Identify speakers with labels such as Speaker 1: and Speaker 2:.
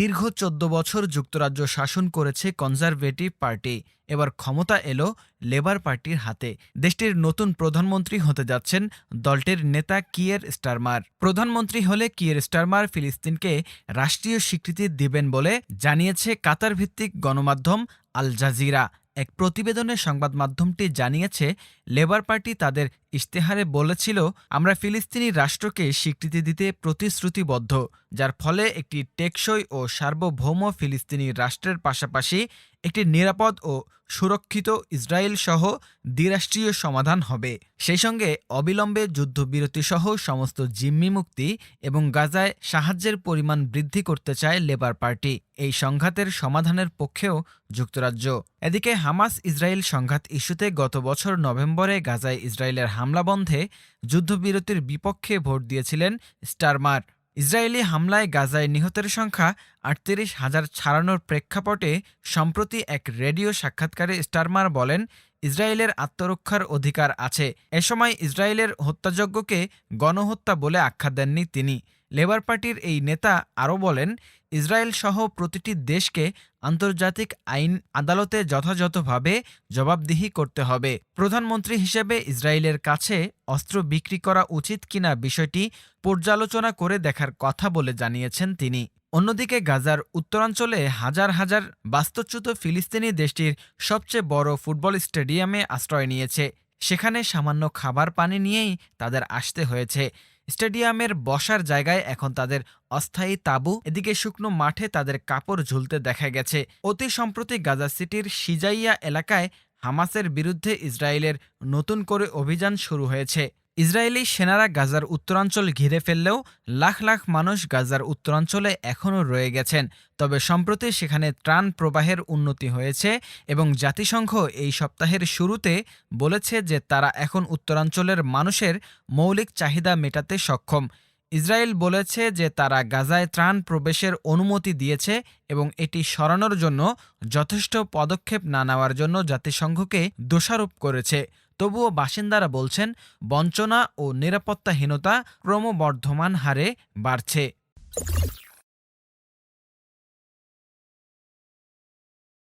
Speaker 1: দীর্ঘ চোদ্দ বছর যুক্তরাজ্য শাসন করেছে কনজারভেটিভ পার্টি। এবার ক্ষমতা এলো লেবার পার্টির হাতে। দেশটির নতুন প্রধানমন্ত্রী হতে যাচ্ছেন দলটির নেতা কিয়ের স্টারমার। প্রধানমন্ত্রী হলে কিয়ের স্টারমার ফিলিস্তিনকে রাষ্ট্রীয় স্বীকৃতি দিবেন বলে জানিয়েছে কাতার ভিত্তিক গণমাধ্যম আল জাজিরা। এক প্রতিবেদনে সংবাদ মাধ্যমটি জানিয়েছে, লেবার পার্টি তাদের ইশতেহারে বলেছিল, আমরা ফিলিস্তিনি রাষ্ট্রকে স্বীকৃতি দিতে প্রতিশ্রুতিবদ্ধ, যার ফলে একটি টেকসই ও সার্বভৌম ফিলিস্তিনি রাষ্ট্রের পাশাপাশি একটি নিরাপদ ও সুরক্ষিত ইসরায়েল সহ দ্বিরাষ্ট্রীয় সমাধান হবে। সেই সঙ্গে অবিলম্বে যুদ্ধবিরতি সহ সমস্ত জিম্মি মুক্তি এবং গাজায় সাহায্যের পরিমাণ বৃদ্ধি করতে চায় লেবার পার্টি। এই সংঘাতের সমাধানের পক্ষেও যুক্তরাজ্য। এদিকে হামাস ইসরায়েল সংঘাত ইস্যুতে গত বছর নভেম্বরে গাজায় ইসরায়েলের হামলা বন্ধে যুদ্ধবিরতির বিপক্ষে ভোট দিয়েছিলেন স্টারমার। ইসরায়েলি হামলায় গাজায় নিহতের সংখ্যা আটত্রিশ হাজার ছাড়ানোর প্রেক্ষাপটে সম্প্রতি এক রেডিও সাক্ষাৎকারে স্টারমার বলেন, ইসরায়েলের আত্মরক্ষার অধিকার আছে। এ সময় ইসরায়েলের হত্যাযজ্ঞকে গণহত্যা বলে আখ্যা দেননি তিনি। লেবার পার্টির এই নেতা আরও বলেন ইসরায়েল সহ প্রতিটি দেশকে আন্তর্জাতিক আইন আদালতে যথাযথভাবে জবাবদিহি করতে হবে। প্রধানমন্ত্রী হিসেবে ইসরায়েলের কাছে অস্ত্র বিক্রি করা উচিত কিনা বিষয়টি পর্যালোচনা করে দেখার কথা বলে জানিয়েছেন তিনি। অন্যদিকে গাজার উত্তরাঞ্চলে হাজার হাজার বাস্তুচ্যুত ফিলিস্তিনি দেশটির সবচেয়ে বড় ফুটবল স্টেডিয়ামে আশ্রয় নিয়েছে। সেখানে সামান্য খাবার পানি নিয়েই তাদের আসতে হয়েছে। স্টেডিয়ামের বসার জায়গায় এখন তাদের অস্থায়ী তাঁবু, এদিকে শুকনো মাঠে তাদের কাপড় ঝুলতে দেখা গেছে। অতি সম্প্রতি গাজা সিটির সিজাইয়া এলাকায় হামাসের বিরুদ্ধে ইসরায়েলের নতুন করে অভিযান শুরু হয়েছে। ইসরায়েলি সেনারা গাজার উত্তরাঞ্চল ঘিরে ফেললেও লাখ লাখ মানুষ গাজার উত্তরাঞ্চলে এখনও রয়ে গেছেন। তবে সম্প্রতি সেখানে ত্রাণ প্রবাহের উন্নতি হয়েছে এবং জাতিসংঘ এই সপ্তাহের শুরুতে বলেছে যে তারা এখন উত্তরাঞ্চলের মানুষের মৌলিক চাহিদা মেটাতে সক্ষম। ইসরায়েল বলেছে যে তারা গাজায় ত্রাণ প্রবেশের অনুমতি দিয়েছে এবং এটি সরানোর জন্য যথেষ্ট পদক্ষেপ না নেওয়ার জন্য জাতিসংঘকে দোষারোপ করেছে। তবুও বাসিন্দারা বলছেন, বঞ্চনা ও নিরাপত্তাহীনতা ক্রমবর্ধমান হারে বাড়ছে।